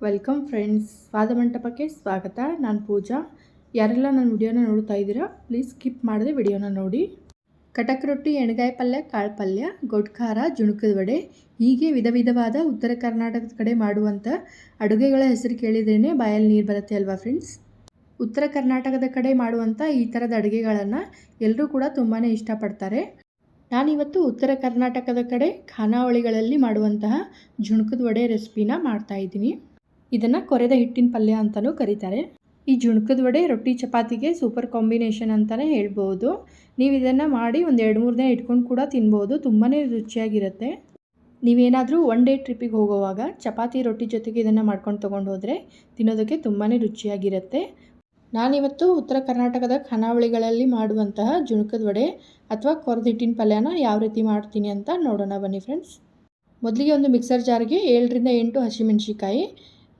Welcome friends ಸ್ವಾದ ಮಂಟಪಕ್ಕೆ ಸ್ವಾಗತ. ನಾನು ಪೂಜಾ. ಯಾರೆಲ್ಲ ನನ್ನ ವಿಡಿಯೋನ ನೋಡ್ತಾ ಇದ್ದೀರಾ ಪ್ಲೀಸ್ ಸ್ಕಿಪ್ ಮಾಡದೆ ವಿಡಿಯೋನ ನೋಡಿ. ಕಟಕ್ ರೊಟ್ಟಿ, ಎಣ್ಗಾಯಿ ಪಲ್ಯ, ಕಾಳು ಪಲ್ಯ ಗೊಡ್ ಖಾರ ಜುಣುಕದ ವಡೆ, ಹೀಗೆ ವಿಧ ವಿಧವಾದ ಉತ್ತರ ಕರ್ನಾಟಕದ ಕಡೆ ಮಾಡುವಂಥ ಅಡುಗೆಗಳ ಹೆಸರು ಕೇಳಿದ್ರೇ ಬಾಯಲ್ಲಿ ನೀರು ಬರುತ್ತೆ ಅಲ್ವಾ ಫ್ರೆಂಡ್ಸ್ ಉತ್ತರ ಕರ್ನಾಟಕದ ಕಡೆ ಮಾಡುವಂಥ ಈ ಥರದ ಅಡುಗೆಗಳನ್ನು ಎಲ್ಲರೂ ಕೂಡ ತುಂಬಾ ಇಷ್ಟಪಡ್ತಾರೆ. ನಾನಿವತ್ತು ಉತ್ತರ ಕರ್ನಾಟಕದ ಕಡೆ ಖಾನಾವಳಿಗಳಲ್ಲಿ ಮಾಡುವಂತಹ ಜುಣುಕದ ವಡೆ ರೆಸಿಪಿನ ಮಾಡ್ತಾಯಿದ್ದೀನಿ ಇದನ್ನು ಕೊರೆದ ಹಿಟ್ಟಿನ ಪಲ್ಯ ಅಂತಲೂ ಕರೀತಾರೆ. ಈ ಜುಣಕದ ವಡೆ ರೊಟ್ಟಿ ಚಪಾತಿಗೆ ಸೂಪರ್ ಕಾಂಬಿನೇಷನ್ ಅಂತಲೇ ಹೇಳ್ಬೋದು. ನೀವು ಇದನ್ನು ಮಾಡಿ ಒಂದು ಎರಡು ಮೂರು ದಿನ ಇಟ್ಕೊಂಡು ಕೂಡ ತಿನ್ಬೋದು ತುಂಬಾ ರುಚಿಯಾಗಿರುತ್ತೆ. ನೀವೇನಾದರೂ ಒನ್ ಡೇ ಟ್ರಿಪ್ಪಿಗೆ ಹೋಗುವಾಗ ಚಪಾತಿ ರೊಟ್ಟಿ ಜೊತೆಗೆ ಇದನ್ನು ಮಾಡ್ಕೊಂಡು ತೊಗೊಂಡು ಹೋದರೆ ತಿನ್ನೋದಕ್ಕೆ ತುಂಬಾ ರುಚಿಯಾಗಿರುತ್ತೆ. ನಾನಿವತ್ತು ಉತ್ತರ ಕರ್ನಾಟಕದ ಖಾನಾವಳಿಗಳಲ್ಲಿ ಮಾಡುವಂತಹ ಜುಣಕದ ವಡೆ ಅಥವಾ ಕೊರೆದ ಹಿಟ್ಟಿನ ಪಲ್ಯನ ಯಾವ ರೀತಿ ಮಾಡ್ತೀನಿ ಅಂತ ನೋಡೋಣ ಬನ್ನಿ ಫ್ರೆಂಡ್ಸ್ ಮೊದಲಿಗೆ ಒಂದು ಮಿಕ್ಸರ್ ಜಾರ್ಗೆ ಏಳರಿಂದ ಎಂಟು ಹಸಿಮೆಣ್ಸಿಕಾಯಿ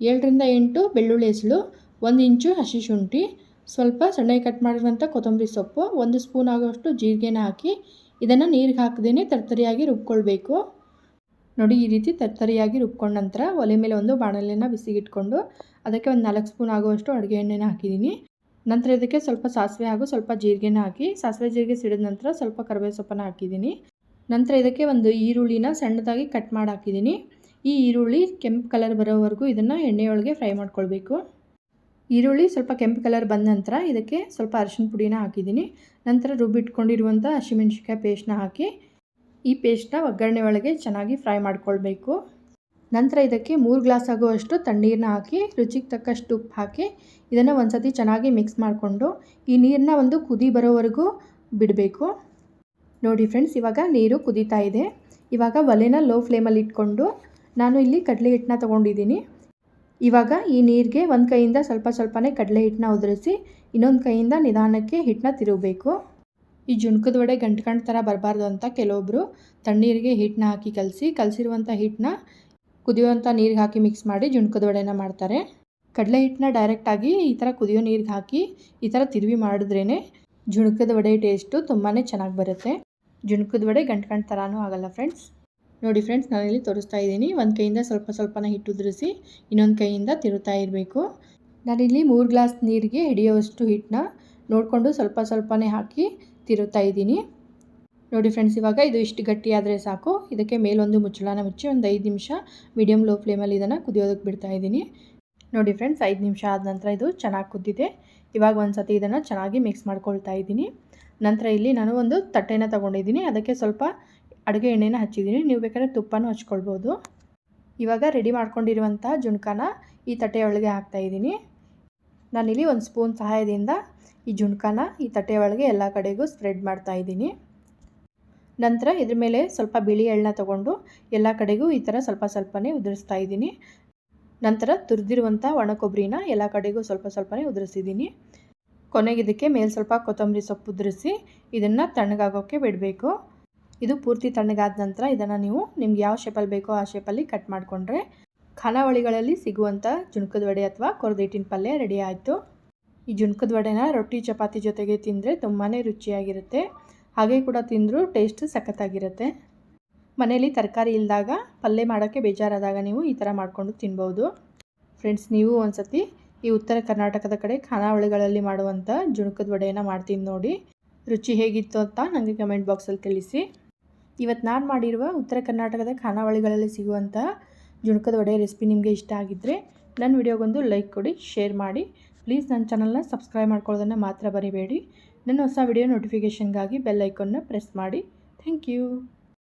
ಏಳರಿಂದ ಎಂಟು ಬೆಳ್ಳುಳ್ಳಿ ಹೆಸಳು, ಒಂದು ಇಂಚು ಹಸಿ ಶುಂಠಿ, ಸ್ವಲ್ಪ ಸಣ್ಣಗೆ ಕಟ್ ಮಾಡಿರುವಂಥ ಕೊತ್ತಂಬರಿ ಸೊಪ್ಪು, ಒಂದು ಸ್ಪೂನ್ ಆಗುವಷ್ಟು ಜೀರಿಗೆನ ಹಾಕಿ ಇದನ್ನು ನೀರಿಗೆ ಹಾಕದೇ ತರ್ತರಿಯಾಗಿ ರುಬ್ಕೊಳ್ಬೇಕು. ನೋಡಿ, ಈ ರೀತಿ ತರ್ತರಿಯಾಗಿ ರುಬ್ಕೊಂಡ ನಂತರ ಒಲೆ ಮೇಲೆ ಒಂದು ಬಾಣಲೆನ ಬಿಸಿಗಿಟ್ಕೊಂಡು ಅದಕ್ಕೆ ಒಂದು ನಾಲ್ಕು ಸ್ಪೂನ್ ಆಗುವಷ್ಟು ಅಡುಗೆ ಎಣ್ಣೆನ ಹಾಕಿದ್ದೀನಿ ನಂತರ ಇದಕ್ಕೆ ಸ್ವಲ್ಪ ಸಾಸಿವೆ ಹಾಗೂ ಸ್ವಲ್ಪ ಜೀರಿಗೆನ ಹಾಕಿ ಸಾಸಿವೆ ಜೀರಿಗೆ ಸಿಡಿದ ನಂತರ ಸ್ವಲ್ಪ ಕರಿಬೇವು ಸೊಪ್ಪನ್ನು ಹಾಕಿದ್ದೀನಿ ನಂತರ ಇದಕ್ಕೆ ಒಂದು ಈರುಳ್ಳಿನ ಸಣ್ಣದಾಗಿ ಕಟ್ ಮಾಡಿ ಹಾಕಿದ್ದೀನಿ ಈ ಈರುಳ್ಳಿ ಕೆಂಪು ಕಲರ್ ಬರೋವರೆಗೂ ಇದನ್ನು ಎಣ್ಣೆಯೊಳಗೆ ಫ್ರೈ ಮಾಡ್ಕೊಳ್ಬೇಕು. ಈರುಳ್ಳಿ ಸ್ವಲ್ಪ ಕೆಂಪು ಕಲರ್ ಬಂದ ನಂತರ ಇದಕ್ಕೆ ಸ್ವಲ್ಪ ಅರಿಶಿನ ಪುಡಿನ ಹಾಕಿದ್ದೀನಿ. ನಂತರ ರುಬ್ಬಿಟ್ಕೊಂಡಿರುವಂಥ ಹಸಿಮೆಣ್ಸಿಕಾಯಿ ಪೇಸ್ಟ್ನ ಹಾಕಿ ಈ ಪೇಸ್ಟ್ನ ಒಗ್ಗರಣೆ ಒಳಗೆ ಚೆನ್ನಾಗಿ ಫ್ರೈ ಮಾಡ್ಕೊಳ್ಬೇಕು. ನಂತರ ಇದಕ್ಕೆ ಮೂರು ಗ್ಲಾಸ್ ಆಗುವಷ್ಟು ತಣ್ಣೀರನ್ನ ಹಾಕಿ ರುಚಿಗೆ ತಕ್ಕಷ್ಟು ಉಪ್ಪು ಹಾಕಿ ಇದನ್ನು ಒಂದು ಸತಿ ಚೆನ್ನಾಗಿ ಮಿಕ್ಸ್ ಮಾಡಿಕೊಂಡು ಈ ನೀರನ್ನ ಒಂದು ಕುದಿ ಬರೋವರೆಗೂ ಬಿಡಬೇಕು. ನೋಡಿ ಫ್ರೆಂಡ್ಸ್ ಇವಾಗ ನೀರು ಕುದೀತಾ ಇದೆ. ಇವಾಗ ಒಲೆನ ಲೋ ಫ್ಲೇಮಲ್ಲಿ ಇಟ್ಕೊಂಡು ನಾನು ಇಲ್ಲಿ ಕಡಲೆ ಹಿಟ್ಟನ್ನ ತೊಗೊಂಡಿದ್ದೀನಿ. ಇವಾಗ ಈ ನೀರಿಗೆ ಒಂದು ಕೈಯಿಂದ ಸ್ವಲ್ಪ ಸ್ವಲ್ಪನೇ ಕಡಲೆ ಹಿಟ್ಟನ್ನ ಉದುರಿಸಿ, ಇನ್ನೊಂದು ಕೈಯಿಂದ ನಿಧಾನಕ್ಕೆ ಹಿಟ್ಟನ್ನ ತಿರುಗಬೇಕು. ಈ ಜುಣ್ಕದ ವಡೆ ಗಂಟು ಥರ ಬರಬಾರ್ದು ಅಂತ ಕೆಲವೊಬ್ಬರು ತಣ್ಣೀರಿಗೆ ಹಿಟ್ಟನ್ನ ಹಾಕಿ ಕಲಸಿ ಕಲಸಿರುವಂಥ ಹಿಟ್ಟನ್ನ ಕುದಿಯುವಂಥ ನೀರಿಗೆ ಹಾಕಿ ಮಿಕ್ಸ್ ಮಾಡಿ ಜುಣ್ಕದ ವಡೆನ ಮಾಡ್ತಾರೆ. ಕಡಲೆ ಹಿಟ್ಟನ್ನ ಡೈರೆಕ್ಟಾಗಿ ಈ ಥರ ಕುದಿಯೋ ನೀರಿಗೆ ಹಾಕಿ ಈ ಥರ ತಿರುವಿ ಮಾಡಿದ್ರೇ ಜುಣ್ಕದ ವಡೆ ಟೇಸ್ಟು ತುಂಬಾ ಚೆನ್ನಾಗಿ ಬರುತ್ತೆ. ಜುಣ್ಕದ ವಡೆ ಗಂಟು ಗಂಟು ಥರನೂ ಆಗೋಲ್ಲ ಫ್ರೆಂಡ್ಸ್ ನೋಡಿ ಫ್ರೆಂಡ್ಸ್ ನಾನಿಲ್ಲಿ ತೋರಿಸ್ತಾ ಇದ್ದೀನಿ. ಒಂದು ಕೈಯಿಂದ ಸ್ವಲ್ಪ ಸ್ವಲ್ಪನ ಹಿಟ್ಟು ಉದುರಿಸಿ, ಇನ್ನೊಂದು ಕೈಯಿಂದ ತಿರುತ್ತಾ ಇರಬೇಕು. ನಾನಿಲ್ಲಿ ಮೂರು ಗ್ಲಾಸ್ ನೀರಿಗೆ ಹಿಡಿಯೋವಷ್ಟು ಹಿಟ್ಟನ್ನ ನೋಡಿಕೊಂಡು ಸ್ವಲ್ಪ ಸ್ವಲ್ಪನೇ ಹಾಕಿ ತಿರುತ್ತಾ ಇದ್ದೀನಿ. ನೋಡಿ ಫ್ರೆಂಡ್ಸ್ ಇವಾಗ ಇದು ಇಷ್ಟು ಗಟ್ಟಿಯಾದರೆ ಸಾಕು. ಇದಕ್ಕೆ ಮೇಲೊಂದು ಮುಚ್ಚಳನ ಮುಚ್ಚಿ ಒಂದು ಐದು ನಿಮಿಷ ಮೀಡಿಯಮ್ ಲೋ ಫ್ಲೇಮಲ್ಲಿ ಇದನ್ನು ಕುದಿಯೋದಕ್ಕೆ ಬಿಡ್ತಾ ಇದ್ದೀನಿ. ನೋಡಿ ಫ್ರೆಂಡ್ಸ್ ಐದು ನಿಮಿಷ ಆದ ನಂತರ ಇದು ಚೆನ್ನಾಗಿ ಕುದ್ದಿದೆ. ಇವಾಗ ಒಂದು ಸತಿ ಇದನ್ನು ಚೆನ್ನಾಗಿ ಮಿಕ್ಸ್ ಮಾಡ್ಕೊಳ್ತಾ ಇದ್ದೀನಿ. ನಂತರ ಇಲ್ಲಿ ನಾನು ಒಂದು ತಟ್ಟೆನ ತೊಗೊಂಡಿದ್ದೀನಿ. ಅದಕ್ಕೆ ಸ್ವಲ್ಪ ಅಡುಗೆ ಎಣ್ಣೆನ ಹಚ್ಚಿದ್ದೀನಿ. ನೀವು ಬೇಕಾದ್ರೆ ತುಪ್ಪನೂ ಹಚ್ಕೊಳ್ಬೋದು. ಇವಾಗ ರೆಡಿ ಮಾಡ್ಕೊಂಡಿರುವಂಥ ಜುಣ್ಕಾನ ಈ ತಟ್ಟೆಯೊಳಗೆ ಹಾಕ್ತಾಯಿದ್ದೀನಿ ನಾನಿಲ್ಲಿ ಒಂದು ಸ್ಪೂನ್ ಸಹಾಯದಿಂದ ಈ ಜುಣ್ಕಾನ ಈ ತಟ್ಟೆಯೊಳಗೆ ಎಲ್ಲ ಕಡೆಗೂ ಸ್ಪ್ರೆಡ್ ಮಾಡ್ತಾಯಿದ್ದೀನಿ ನಂತರ ಇದ್ರ ಮೇಲೆ ಸ್ವಲ್ಪ ಬಿಳಿ ಎಳ್ಳನ್ನ ತೊಗೊಂಡು ಎಲ್ಲ ಕಡೆಗೂ ಈ ಥರ ಸ್ವಲ್ಪ ಸ್ವಲ್ಪನೇ ಉದುರಿಸ್ತಾ ಇದ್ದೀನಿ. ನಂತರ ತುರಿದಿರುವಂಥ ಒಣ ಕೊಬ್ಬರಿನ ಎಲ್ಲ ಕಡೆಗೂ ಸ್ವಲ್ಪ ಸ್ವಲ್ಪನೇ ಉದುರಿಸಿದ್ದೀನಿ. ಕೊನೆಗೆ ಇದಕ್ಕೆ ಮೇಲೆ ಸ್ವಲ್ಪ ಕೊತ್ತಂಬರಿ ಸೊಪ್ಪು ಉದುರಿಸಿ ಇದನ್ನು ತಣ್ಣಗಾಗೋಕ್ಕೆ ಬಿಡಬೇಕು. ಇದು ಪೂರ್ತಿ ತಣ್ಣಗಾದ ನಂತರ ಇದನ್ನು ನೀವು ನಿಮ್ಗೆ ಯಾವ ಶೇಪಲ್ಲಿ ಬೇಕೋ ಆ ಶೇಪಲ್ಲಿ ಕಟ್ ಮಾಡಿಕೊಂಡ್ರೆ ಖಾನಾವಳಿಗಳಲ್ಲಿ ಸಿಗುವಂಥ ಜುಣಕದ ವಡೆ ಅಥವಾ ಕೊರದಿಟ್ಟಿನ ಪಲ್ಯ ರೆಡಿ ಆಯಿತು. ಈ ಜುಣಕದ ವಡೆನ ರೊಟ್ಟಿ, ಚಪಾತಿ ಜೊತೆಗೆ ತಿಂದರೆ ತುಂಬಾ ರುಚಿಯಾಗಿರುತ್ತೆ. ಹಾಗೆ ಕೂಡ ತಿಂದರೂ ಟೇಸ್ಟ್ ಸಖತ್ತಾಗಿರುತ್ತೆ. ಮನೇಲಿ ತರಕಾರಿ ಇಲ್ಲದಾಗ ಪಲ್ಯ ಮಾಡೋಕ್ಕೆ ಬೇಜಾರಾದಾಗ ನೀವು ಈ ಥರ ಮಾಡಿಕೊಂಡು ತಿನ್ಬೋದು. ಫ್ರೆಂಡ್ಸ್ ನೀವು ಒಂದು ಸತಿ ಈ ಉತ್ತರ ಕರ್ನಾಟಕದ ಕಡೆ ಖಾನಾವಳಿಗಳಲ್ಲಿ ಮಾಡುವಂಥ ಜುಣಕದ ವಡೆಯನ್ನು ಮಾಡ್ತೀನಿ ನೋಡಿ. ರುಚಿ ಹೇಗಿತ್ತು ಅಂತ ನನಗೆ ಕಮೆಂಟ್ ಬಾಕ್ಸಲ್ಲಿ ತಿಳಿಸಿ. ಇವತ್ತು ನಾನು ಮಾಡಿರುವ ಉತ್ತರ ಕರ್ನಾಟಕದ ಖಾನಾವಳಿಗಳಲ್ಲಿ ಸಿಗುವಂತಹ ಜುಣಕದ ವಡೆ ರೆಸಿಪಿ ನಿಮಗೆ ಇಷ್ಟ ಆಗಿದ್ದರೆ ನನ್ನ ವಿಡಿಯೋಗೊಂದು ಲೈಕ್ ಕೊಡಿ ಶೇರ್ ಮಾಡಿ. ಪ್ಲೀಸ್ ನನ್ನ ಚಾನಲ್ನ ಸಬ್ಸ್ಕ್ರೈಬ್ ಮಾಡ್ಕೊಳ್ಳೋದನ್ನು ಮಾತ್ರ ಬರಿಬೇಡಿ ನನ್ನ ಹೊಸ ವಿಡಿಯೋ ನೋಟಿಫಿಕೇಷನ್ಗಾಗಿ ಬೆಲ್ ಐಕನ್ನ ಪ್ರೆಸ್ ಮಾಡಿ. Thank you